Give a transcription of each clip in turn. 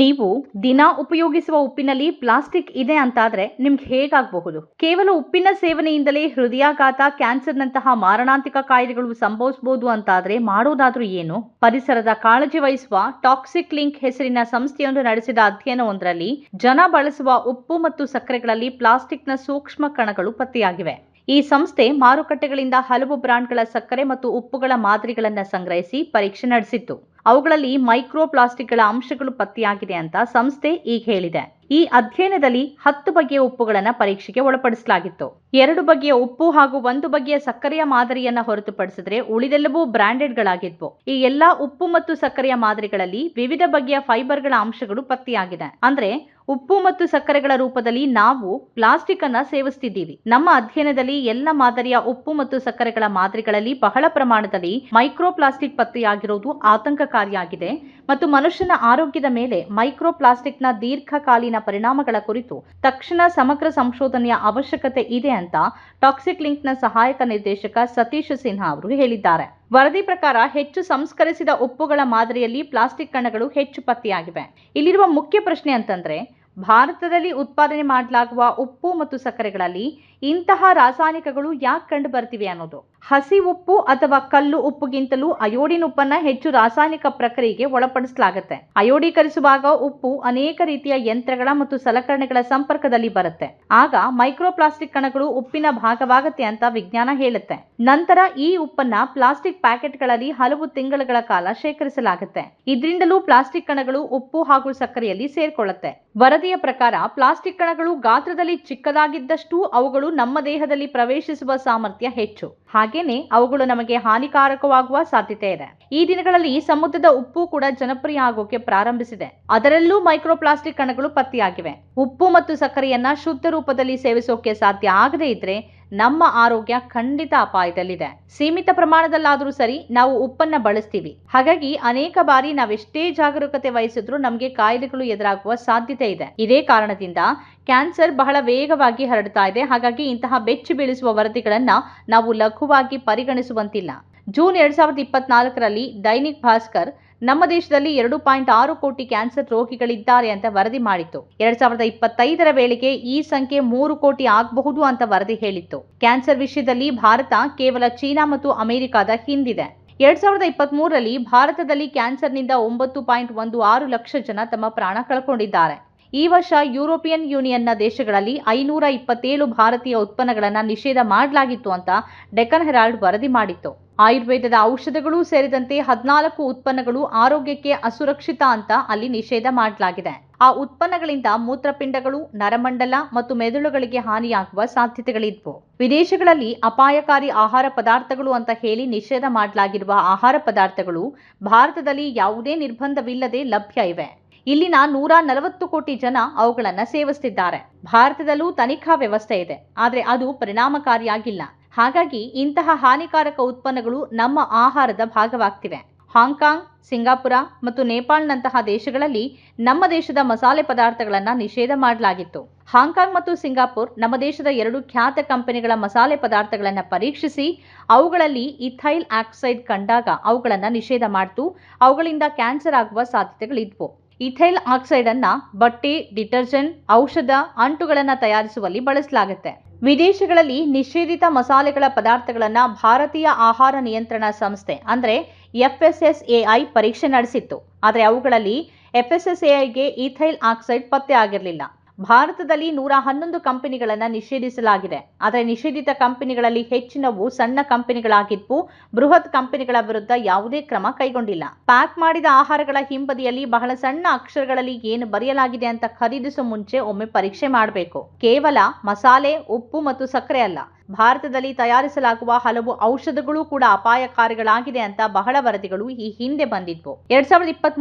ನೀವು ದಿನ ಉಪಯೋಗಿಸುವ ಉಪ್ಪಿನಲ್ಲಿ ಪ್ಲಾಸ್ಟಿಕ್ ಇದೆ ಅಂತಾದ್ರೆ ನಿಮ್ಗೆ ಹೇಗಾಗಬಹುದು? ಕೇವಲ ಉಪ್ಪಿನ ಸೇವನೆಯಿಂದಲೇ ಹೃದಯಾಘಾತ, ಕ್ಯಾನ್ಸರ್ನಂತಹ ಮಾರಣಾಂತಿಕ ಕಾಯಿಲೆಗಳು ಸಂಭವಿಸಬಹುದು ಅಂತಾದ್ರೆ ಮಾಡೋದಾದ್ರೂ ಏನು? ಪರಿಸರದ ಕಾಳಜಿ ವಹಿಸುವ ಟಾಕ್ಸಿಕ್ ಲಿಂಕ್ ಹೆಸರಿನ ಸಂಸ್ಥೆಯೊಂದು ನಡೆಸಿದ ಅಧ್ಯಯನವೊಂದರಲ್ಲಿ ಜನ ಬಳಸುವ ಉಪ್ಪು ಮತ್ತು ಸಕ್ಕರೆಗಳಲ್ಲಿ ಪ್ಲಾಸ್ಟಿಕ್ನ ಸೂಕ್ಷ್ಮ ಕಣಗಳು ಪತ್ತೆಯಾಗಿವೆ. ಈ ಸಂಸ್ಥೆ ಮಾರುಕಟ್ಟೆಗಳಿಂದ ಹಲವು ಬ್ರಾಂಡ್ಗಳ ಸಕ್ಕರೆ ಮತ್ತು ಉಪ್ಪುಗಳ ಮಾದರಿಗಳನ್ನು ಸಂಗ್ರಹಿಸಿ ಪರೀಕ್ಷೆ ನಡೆಸಿತ್ತು. ಅವುಗಳಲ್ಲಿ ಮೈಕ್ರೋ ಪ್ಲಾಸ್ಟಿಕ್ಗಳ ಅಂಶಗಳು ಪತ್ತೆಯಾಗಿದೆ ಅಂತ ಸಂಸ್ಥೆ ಈಗ ಹೇಳಿದೆ. ಈ ಅಧ್ಯಯನದಲ್ಲಿ ಹತ್ತು ಬಗೆಯ ಉಪ್ಪುಗಳನ್ನು ಪರೀಕ್ಷೆಗೆ ಒಳಪಡಿಸಲಾಗಿತ್ತು. ಎರಡು ಬಗೆಯ ಉಪ್ಪು ಹಾಗೂ ಒಂದು ಬಗೆಯ ಸಕ್ಕರೆಯ ಮಾದರಿಯನ್ನ ಹೊರತುಪಡಿಸಿದ್ರೆ ಉಳಿದೆಲ್ಲವೂ ಬ್ರಾಂಡೆಡ್ಗಳಾಗಿದ್ವು. ಈ ಎಲ್ಲಾ ಉಪ್ಪು ಮತ್ತು ಸಕ್ಕರೆಯ ಮಾದರಿಗಳಲ್ಲಿ ವಿವಿಧ ಬಗೆಯ ಫೈಬರ್ಗಳ ಅಂಶಗಳು ಪತ್ತೆಯಾಗಿದೆ. ಅಂದ್ರೆ ಉಪ್ಪು ಮತ್ತು ಸಕ್ಕರೆಗಳ ರೂಪದಲ್ಲಿ ನಾವು ಪ್ಲಾಸ್ಟಿಕ್ ಅನ್ನ ಸೇವಿಸ್ತಿದ್ದೀವಿ. ನಮ್ಮ ಅಧ್ಯಯನದಲ್ಲಿ ಎಲ್ಲ ಮಾದರಿಯ ಉಪ್ಪು ಮತ್ತು ಸಕ್ಕರೆಗಳ ಮಾದರಿಗಳಲ್ಲಿ ಬಹಳ ಪ್ರಮಾಣದಲ್ಲಿ ಮೈಕ್ರೋ ಪ್ಲಾಸ್ಟಿಕ್ ಪತ್ತೆಯಾಗಿರುವುದು ಆತಂಕಕಾರಿಯಾಗಿದೆ ಮತ್ತು ಮನುಷ್ಯನ ಆರೋಗ್ಯದ ಮೇಲೆ ಮೈಕ್ರೋ ಪ್ಲಾಸ್ಟಿಕ್ನ ದೀರ್ಘಕಾಲೀನ ಪರಿಣಾಮಗಳ ಕುರಿತು ತಕ್ಷಣ ಸಮಗ್ರ ಸಂಶೋಧನೆಯ ಅವಶ್ಯಕತೆ ಇದೆ ಅಂತ ಟಾಕ್ಸಿಕ್ ಲಿಂಕ್ನ ಸಹಾಯಕ ನಿರ್ದೇಶಕ ಸತೀಶ್ ಸಿನ್ಹಾ ಅವರು ಹೇಳಿದ್ದಾರೆ. ವರದಿ ಪ್ರಕಾರ ಹೆಚ್ಚು ಸಂಸ್ಕರಿಸಿದ ಉಪ್ಪುಗಳ ಮಾದರಿಯಲ್ಲಿ ಪ್ಲಾಸ್ಟಿಕ್ ಕಣಗಳು ಹೆಚ್ಚು ಪತ್ತೆಯಾಗಿವೆ. ಇಲ್ಲಿರುವ ಮುಖ್ಯ ಪ್ರಶ್ನೆ ಅಂತಂದ್ರೆ ಭಾರತದಲ್ಲಿ ಉತ್ಪಾದನೆ ಮಾಡಲಾಗುವ ಉಪ್ಪು ಮತ್ತು ಸಕ್ಕರೆಗಳಲ್ಲಿ ಇಂತಹ ರಾಸಾಯನಿಕಗಳು ಯಾಕೆ ಕಂಡು ಬರ್ತಿವೆ ಅನ್ನೋದು? ಹಸಿ ಉಪ್ಪು ಅಥವಾ ಕಲ್ಲು ಉಪ್ಪುಗಿಂತಲೂ ಅಯೋಡಿನ್ ಉಪ್ಪನ್ನ ಹೆಚ್ಚು ರಾಸಾಯನಿಕ ಪ್ರಕ್ರಿಯೆಗೆ ಒಳಪಡಿಸಲಾಗುತ್ತೆ. ಅಯೋಡೀಕರಿಸುವಾಗ ಉಪ್ಪು ಅನೇಕ ರೀತಿಯ ಯಂತ್ರಗಳ ಮತ್ತು ಸಲಕರಣೆಗಳ ಸಂಪರ್ಕದಲ್ಲಿ ಬರುತ್ತೆ. ಆಗ ಮೈಕ್ರೋಪ್ಲಾಸ್ಟಿಕ್ ಕಣಗಳು ಉಪ್ಪಿನ ಭಾಗವಾಗುತ್ತೆ ಅಂತ ವಿಜ್ಞಾನ ಹೇಳುತ್ತೆ. ನಂತರ ಈ ಉಪ್ಪನ್ನ ಪ್ಲಾಸ್ಟಿಕ್ ಪ್ಯಾಕೆಟ್ಗಳಲ್ಲಿ ಹಲವು ತಿಂಗಳುಗಳ ಕಾಲ ಶೇಖರಿಸಲಾಗುತ್ತೆ. ಇದರಿಂದಲೂ ಪ್ಲಾಸ್ಟಿಕ್ ಕಣಗಳು ಉಪ್ಪು ಹಾಗೂ ಸಕ್ಕರೆಯಲ್ಲಿ ಸೇರ್ಕೊಳ್ಳುತ್ತೆ. ವರದಿಯ ಪ್ರಕಾರ ಪ್ಲಾಸ್ಟಿಕ್ ಕಣಗಳು ಗಾತ್ರದಲ್ಲಿ ಚಿಕ್ಕದಾಗಿದ್ದಷ್ಟು ಅವುಗಳು ನಮ್ಮ ದೇಹದಲ್ಲಿ ಪ್ರವೇಶಿಸುವ ಸಾಮರ್ಥ್ಯ ಹೆಚ್ಚು. ಹಾಗೇನೆ ಅವುಗಳು ನಮಗೆ ಹಾನಿಕಾರಕವಾಗುವ ಸಾಧ್ಯತೆ ಇದೆ. ಈ ದಿನಗಳಲ್ಲಿ ಸಮುದ್ರದ ಉಪ್ಪು ಕೂಡ ಜನಪ್ರಿಯ ಆಗೋಕೆ ಪ್ರಾರಂಭಿಸಿದೆ. ಅದರಲ್ಲೂ ಮೈಕ್ರೋಪ್ಲಾಸ್ಟಿಕ್ ಕಣಗಳು ಪತ್ತೆಯಾಗಿವೆ. ಉಪ್ಪು ಮತ್ತು ಸಕ್ಕರೆಯನ್ನ ಶುದ್ಧ ರೂಪದಲ್ಲಿ ಸೇವಿಸೋಕೆ ಸಾಧ್ಯ ಆಗದೇ ಇದ್ರೆ ನಮ್ಮ ಆರೋಗ್ಯ ಖಂಡಿತ ಅಪಾಯದಲ್ಲಿದೆ. ಸೀಮಿತ ಪ್ರಮಾಣದಲ್ಲಾದರೂ ಸರಿ ನಾವು ಉಪ್ಪನ್ನ ಬಳಸ್ತೀವಿ. ಹಾಗಾಗಿ ಅನೇಕ ಬಾರಿ ನಾವೆಷ್ಟೇ ಜಾಗರೂಕತೆ ವಹಿಸಿದ್ರೂ ನಮಗೆ ಕಾಯಿಲೆಗಳು ಎದುರಾಗುವ ಸಾಧ್ಯತೆ ಇದೆ. ಇದೇ ಕಾರಣದಿಂದ ಕ್ಯಾನ್ಸರ್ ಬಹಳ ವೇಗವಾಗಿ ಹರಡ್ತಾ ಇದೆ. ಹಾಗಾಗಿ ಇಂತಹ ಬೆಚ್ಚಿ ಬೀಳಿಸುವ ವರದಿಗಳನ್ನ ನಾವು ಲಘುವಾಗಿ ಪರಿಗಣಿಸುವಂತಿಲ್ಲ. ಜೂನ್ ಎರಡ್ ಸಾವಿರದ ಇಪ್ಪತ್ನಾಲ್ಕರಲ್ಲಿ ದೈನಿಕ್ ಭಾಸ್ಕರ್ ನಮ್ಮ ದೇಶದಲ್ಲಿ ಎರಡು ಪಾಯಿಂಟ್ ಆರು ಕೋಟಿ ಕ್ಯಾನ್ಸರ್ ರೋಗಿಗಳಿದ್ದಾರೆ ಅಂತ ವರದಿ ಮಾಡಿತ್ತು. ಎರಡ್ ಸಾವಿರದ ಇಪ್ಪತ್ತೈದರ ವೇಳೆಗೆ ಈ ಸಂಖ್ಯೆ ಮೂರು ಕೋಟಿ ಆಗಬಹುದು ಅಂತ ವರದಿ ಹೇಳಿತ್ತು. ಕ್ಯಾನ್ಸರ್ ವಿಷಯದಲ್ಲಿ ಭಾರತ ಕೇವಲ ಚೀನಾ ಮತ್ತು ಅಮೆರಿಕದ ಹಿಂದಿದೆ. ಎರಡ್ ಸಾವಿರದ ಇಪ್ಪತ್ತ್ ಮೂರರಲ್ಲಿ ಭಾರತದಲ್ಲಿ ಕ್ಯಾನ್ಸರ್ನಿಂದ ಒಂಬತ್ತು ಪಾಯಿಂಟ್ ಒಂದು ಆರು ಲಕ್ಷ ಜನ ತಮ್ಮ ಪ್ರಾಣ ಕಳ್ಕೊಂಡಿದ್ದಾರೆ. ಈ ವರ್ಷ ಯುರೋಪಿಯನ್ ಯೂನಿಯನ್ನ ದೇಶಗಳಲ್ಲಿ ಐನೂರ ಇಪ್ಪತ್ತೇಳು ಭಾರತೀಯ ಉತ್ಪನ್ನಗಳನ್ನು ನಿಷೇಧ ಮಾಡಲಾಗಿತ್ತು ಅಂತ ಡೆಕ್ಕನ್ ಹೆರಾಲ್ಡ್ ವರದಿ ಮಾಡಿತ್ತು. ಆಯುರ್ವೇದದ ಔಷಧಗಳು ಸೇರಿದಂತೆ ಹದಿನಾಲ್ಕು ಉತ್ಪನ್ನಗಳು ಆರೋಗ್ಯಕ್ಕೆ ಅಸುರಕ್ಷಿತ ಅಂತ ಅಲ್ಲಿ ನಿಷೇಧ ಮಾಡಲಾಗಿದೆ. ಆ ಉತ್ಪನ್ನಗಳಿಂದ ಮೂತ್ರಪಿಂಡಗಳು, ನರಮಂಡಲ ಮತ್ತು ಮೆದುಳುಗಳಿಗೆ ಹಾನಿಯಾಗುವ ಸಾಧ್ಯತೆಗಳಿದ್ವು. ವಿದೇಶಗಳಲ್ಲಿ ಅಪಾಯಕಾರಿ ಆಹಾರ ಪದಾರ್ಥಗಳು ಅಂತ ಹೇಳಿ ನಿಷೇಧ ಮಾಡಲಾಗಿರುವ ಆಹಾರ ಪದಾರ್ಥಗಳು ಭಾರತದಲ್ಲಿ ಯಾವುದೇ ನಿರ್ಬಂಧವಿಲ್ಲದೆ ಲಭ್ಯ ಇವೆ. ಇಲ್ಲಿನ ನೂರ ನಲವತ್ತು ಕೋಟಿ ಜನ ಅವುಗಳನ್ನು ಸೇವಿಸ್ತಿದ್ದಾರೆ. ಭಾರತದಲ್ಲೂ ತನಿಖಾ ವ್ಯವಸ್ಥೆ ಇದೆ. ಆದರೆ ಅದು ಪರಿಣಾಮಕಾರಿಯಾಗಿಲ್ಲ. ಹಾಗಾಗಿ ಇಂತಹ ಹಾನಿಕಾರಕ ಉತ್ಪನ್ನಗಳು ನಮ್ಮ ಆಹಾರದ ಭಾಗವಾಗ್ತಿವೆ. ಹಾಂಗ್ಕಾಂಗ್, ಸಿಂಗಾಪುರ ಮತ್ತು ನೇಪಾಳ್ನಂತಹ ದೇಶಗಳಲ್ಲಿ ನಮ್ಮ ದೇಶದ ಮಸಾಲೆ ಪದಾರ್ಥಗಳನ್ನು ನಿಷೇಧ ಮಾಡಲಾಗಿತ್ತು. ಹಾಂಗ್ಕಾಂಗ್ ಮತ್ತು ಸಿಂಗಾಪುರ್ ನಮ್ಮ ದೇಶದ ಎರಡು ಖ್ಯಾತ ಕಂಪನಿಗಳ ಮಸಾಲೆ ಪದಾರ್ಥಗಳನ್ನು ಪರೀಕ್ಷಿಸಿ, ಅವುಗಳಲ್ಲಿ ಇಥೈಲ್ ಆಕ್ಸೈಡ್ ಕಂಡಾಗ ಅವುಗಳನ್ನು ನಿಷೇಧ ಮಾಡ್ತು, ಅವುಗಳಿಂದ ಕ್ಯಾನ್ಸರ್ ಆಗುವ ಸಾಧ್ಯತೆಗಳಿದ್ವು. ಇಥೈಲ್ ಆಕ್ಸೈಡ್ ಅನ್ನ ಬಟ್ಟೆ, ಡಿಟರ್ಜೆಂಟ್, ಔಷಧ, ಅಂಟುಗಳನ್ನು ತಯಾರಿಸುವಲ್ಲಿ ಬಳಸಲಾಗುತ್ತೆ. ವಿದೇಶಗಳಲ್ಲಿ ನಿಷೇಧಿತ ಮಸಾಲೆಗಳ ಪದಾರ್ಥಗಳನ್ನು ಭಾರತೀಯ ಆಹಾರ ನಿಯಂತ್ರಣ ಸಂಸ್ಥೆ, ಅಂದ್ರೆ ಎಫ್ಎಸ್ಎಸ್ಎಐ ಪರೀಕ್ಷೆ ನಡೆಸಿತ್ತು. ಆದರೆ ಅವುಗಳಲ್ಲಿ ಎಫ್ಎಸ್ಎಸ್ಎಐಗೆ ಈಥೈಲ್ ಆಕ್ಸೈಡ್ ಪತ್ತೆ ಆಗಿರಲಿಲ್ಲ. ಭಾರತದಲ್ಲಿ ನೂರ ಹನ್ನೊಂದು ಕಂಪನಿಗಳನ್ನು ನಿಷೇಧಿಸಲಾಗಿದೆ. ಆದರೆ ನಿಷೇಧಿತ ಕಂಪನಿಗಳಲ್ಲಿ ಹೆಚ್ಚಿನವು ಸಣ್ಣ ಕಂಪನಿಗಳಾಗಿದ್ದು, ಬೃಹತ್ ಕಂಪನಿಗಳ ವಿರುದ್ಧ ಯಾವುದೇ ಕ್ರಮ ಕೈಗೊಂಡಿಲ್ಲ. ಪ್ಯಾಕ್ ಮಾಡಿದ ಆಹಾರಗಳ ಹಿಂಬದಿಯಲ್ಲಿ ಬಹಳ ಸಣ್ಣ ಅಕ್ಷರಗಳಲ್ಲಿ ಏನು ಬರೆಯಲಾಗಿದೆ ಅಂತ ಖರೀದಿಸುವ ಮುಂಚೆ ಒಮ್ಮೆ ಪರೀಕ್ಷೆ ಮಾಡಬೇಕು. ಕೇವಲ ಮಸಾಲೆ, ಉಪ್ಪು ಮತ್ತು ಸಕ್ಕರೆ ಅಲ್ಲ. ಭಾರತದಲ್ಲಿ ತಯಾರಿಸಲಾಗುವ ಹಲವು ಔಷಧಗಳು ಕೂಡ ಅಪಾಯಕಾರಿಗಳಾಗಿದೆ ಅಂತ ಬಹಳ ವರದಿಗಳು ಈ ಹಿಂದೆ ಬಂದಿದ್ವು. ಎರಡ್ ಸಾವಿರದ ಇಪ್ಪತ್ತ್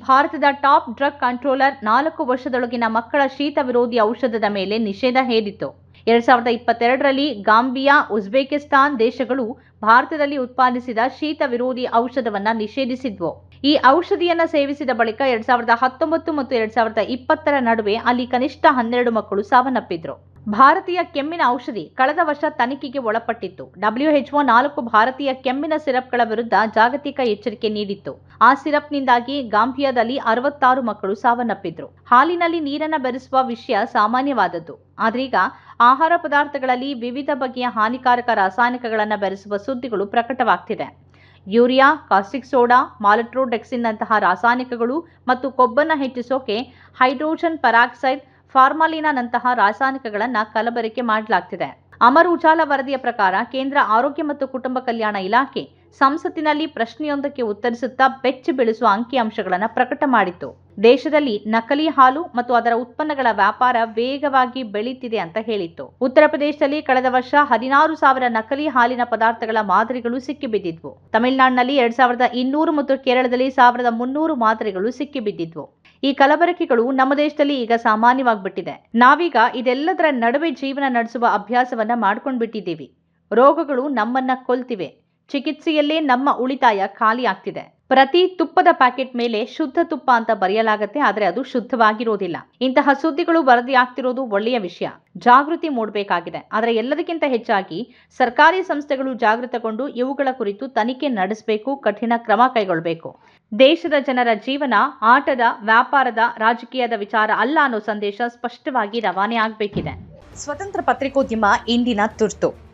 ಭಾರತದ ಟಾಪ್ ಡ್ರಗ್ ಕಂಟ್ರೋಲರ್ ನಾಲ್ಕು ವರ್ಷದೊಳಗಿನ ಮಕ್ಕಳ ಶೀತ ವಿರೋಧಿ ಔಷಧದ ಮೇಲೆ ನಿಷೇಧ ಹೇರಿತ್ತು. ಎರಡ್ ಸಾವಿರದ ಇಪ್ಪತ್ತೆರಡರಲ್ಲಿ ಗಾಂಬಿಯಾ, ಉಜ್ಬೇಕಿಸ್ತಾನ್ ದೇಶಗಳು ಭಾರತದಲ್ಲಿ ಉತ್ಪಾದಿಸಿದ ಶೀತ ವಿರೋಧಿ ಔಷಧವನ್ನ ನಿಷೇಧಿಸಿದ್ವು. ಈ ಔಷಧಿಯನ್ನ ಸೇವಿಸಿದ ಬಳಿಕ ಎರಡ್ ಸಾವಿರದ ಹತ್ತೊಂಬತ್ತು ಮತ್ತು ಎರಡ್ ಸಾವಿರದ ಇಪ್ಪತ್ತರ ನಡುವೆ ಅಲ್ಲಿ ಕನಿಷ್ಠ ಹನ್ನೆರಡು ಮಕ್ಕಳು ಸಾವನ್ನಪ್ಪಿದ್ರು. ಭಾರತೀಯ ಕೆಮ್ಮಿನ ಔಷಧಿ ಕಳೆದ ವರ್ಷ ತನಿಖೆಗೆ ಒಳಪಟ್ಟಿತ್ತು. ಒ ನಾಲ್ಕು ಭಾರತೀಯ ಕೆಮ್ಮಿನ ಸಿರಪ್ಗಳ ವಿರುದ್ಧ ಜಾಗತಿಕ ಎಚ್ಚರಿಕೆ ನೀಡಿತ್ತು. ಆ ಸಿರಪ್ನಿಂದಾಗಿ ಗಾಂಭಿಯಾದಲ್ಲಿ ಅರವತ್ತಾರು ಮಕ್ಕಳು ಸಾವನ್ನಪ್ಪಿದ್ರು. ಹಾಲಿನಲ್ಲಿ ನೀರನ್ನ ಬೆರೆಸುವ ವಿಷಯ ಸಾಮಾನ್ಯವಾದದ್ದು. ಆದ್ರೀಗ ಆಹಾರ ಪದಾರ್ಥಗಳಲ್ಲಿ ವಿವಿಧ ಬಗೆಯ ಹಾನಿಕಾರಕ ರಾಸಾಯನಿಕಗಳನ್ನು ಬೆರೆಸುವ ಸುದ್ದಿಗಳು ಪ್ರಕಟವಾಗ್ತಿದೆ. ಯೂರಿಯಾ, ಕಾಸ್ಟಿಕ್ ಸೋಡಾ, ಮಾಲಟ್ರೋಡೆಕ್ಸಿನ್ನಂತಹ ರಾಸಾಯನಿಕಗಳು ಮತ್ತು ಕೊಬ್ಬನ್ನು ಹೆಚ್ಚಿಸೋಕೆ ಹೈಡ್ರೋಜನ್ ಪೆರಾಕ್ಸೈಡ್, ಫಾರ್ಮಾಲಿನಂತಹ ರಾಸಾಯನಿಕಗಳನ್ನು ಕಲಬೆರಕೆ ಮಾಡಲಾಗ್ತಿದೆ. ಅಮರ್ ಉಜಾಲ ವರದಿಯ ಪ್ರಕಾರ ಕೇಂದ್ರ ಆರೋಗ್ಯ ಮತ್ತು ಕುಟುಂಬ ಕಲ್ಯಾಣ ಇಲಾಖೆ ಸಂಸತ್ತಿನಲ್ಲಿ ಪ್ರಶ್ನೆಯೊಂದಕ್ಕೆ ಉತ್ತರಿಸುತ್ತಾ ಬೆಚ್ಚಿ ಬೀಳಿಸುವ ಅಂಕಿಅಂಶಗಳನ್ನು ಪ್ರಕಟ ಮಾಡಿತ್ತು. ದೇಶದಲ್ಲಿ ನಕಲಿ ಹಾಲು ಮತ್ತು ಅದರ ಉತ್ಪನ್ನಗಳ ವ್ಯಾಪಾರ ವೇಗವಾಗಿ ಬೆಳೀತಿದೆ ಅಂತ ಹೇಳಿತ್ತು. ಉತ್ತರ ಪ್ರದೇಶದಲ್ಲಿ ಕಳೆದ ವರ್ಷ ಹದಿನಾರು ಸಾವಿರ ನಕಲಿ ಹಾಲಿನ ಪದಾರ್ಥಗಳ ಮಾದರಿಗಳು ಸಿಕ್ಕಿಬಿದ್ದಿದ್ವು. ತಮಿಳುನಾಡಿನಲ್ಲಿ ಎರಡ್ ಸಾವಿರದ ಇನ್ನೂರು ಮತ್ತು ಕೇರಳದಲ್ಲಿ ಸಾವಿರದ ಮುನ್ನೂರು ಮಾದರಿಗಳು ಸಿಕ್ಕಿಬಿದ್ದಿದ್ವು. ಈ ಕಲಬೆರಕೆಗಳು ನಮ್ಮ ದೇಶದಲ್ಲಿ ಈಗ ಸಾಮಾನ್ಯವಾಗ್ಬಿಟ್ಟಿದೆ. ನಾವೀಗ ಇದೆಲ್ಲದರ ನಡುವೆ ಜೀವನ ನಡೆಸುವ ಅಭ್ಯಾಸವನ್ನ ಮಾಡ್ಕೊಂಡ್ಬಿಟ್ಟಿದ್ದೀವಿ. ರೋಗಗಳು ನಮ್ಮನ್ನ ಕೊಲ್ತಿವೆ. ಚಿಕಿತ್ಸೆಯಲ್ಲೇ ನಮ್ಮ ಉಳಿತಾಯ ಖಾಲಿ ಆಗ್ತಿದೆ. ಪ್ರತಿ ತುಪ್ಪದ ಪ್ಯಾಕೆಟ್ ಮೇಲೆ ಶುದ್ಧ ತುಪ್ಪ ಅಂತ ಬರೆಯಲಾಗತ್ತೆ, ಆದರೆ ಅದು ಶುದ್ಧವಾಗಿರೋದಿಲ್ಲ. ಇಂತಹ ಸುದ್ದಿಗಳು ವರದಿ ಆಗ್ತಿರೋದು ಒಳ್ಳೆಯ ವಿಷಯ. ಜಾಗೃತಿ ಮೂಡಬೇಕಾಗಿದೆ. ಆದರೆ ಎಲ್ಲದಕ್ಕಿಂತ ಹೆಚ್ಚಾಗಿ ಸರ್ಕಾರಿ ಸಂಸ್ಥೆಗಳು ಜಾಗೃತಗೊಂಡು ಇವುಗಳ ಕುರಿತು ತನಿಖೆ ನಡೆಸಬೇಕು, ಕಠಿಣ ಕ್ರಮ ಕೈಗೊಳ್ಳಬೇಕು ದೇಶದ ಜನರ ಜೀವನ, ಆಟದ, ವ್ಯಾಪಾರದ, ರಾಜಕೀಯದ ವಿಚಾರ ಅಲ್ಲ ಅನ್ನೋ ಸಂದೇಶ ಸ್ಪಷ್ಟವಾಗಿ ರವಾನೆ ಆಗಬೇಕಿದೆ. ಸ್ವತಂತ್ರ ಪತ್ರಿಕೋದ್ಯಮ ಇಂದಿನ ತುರ್ತು.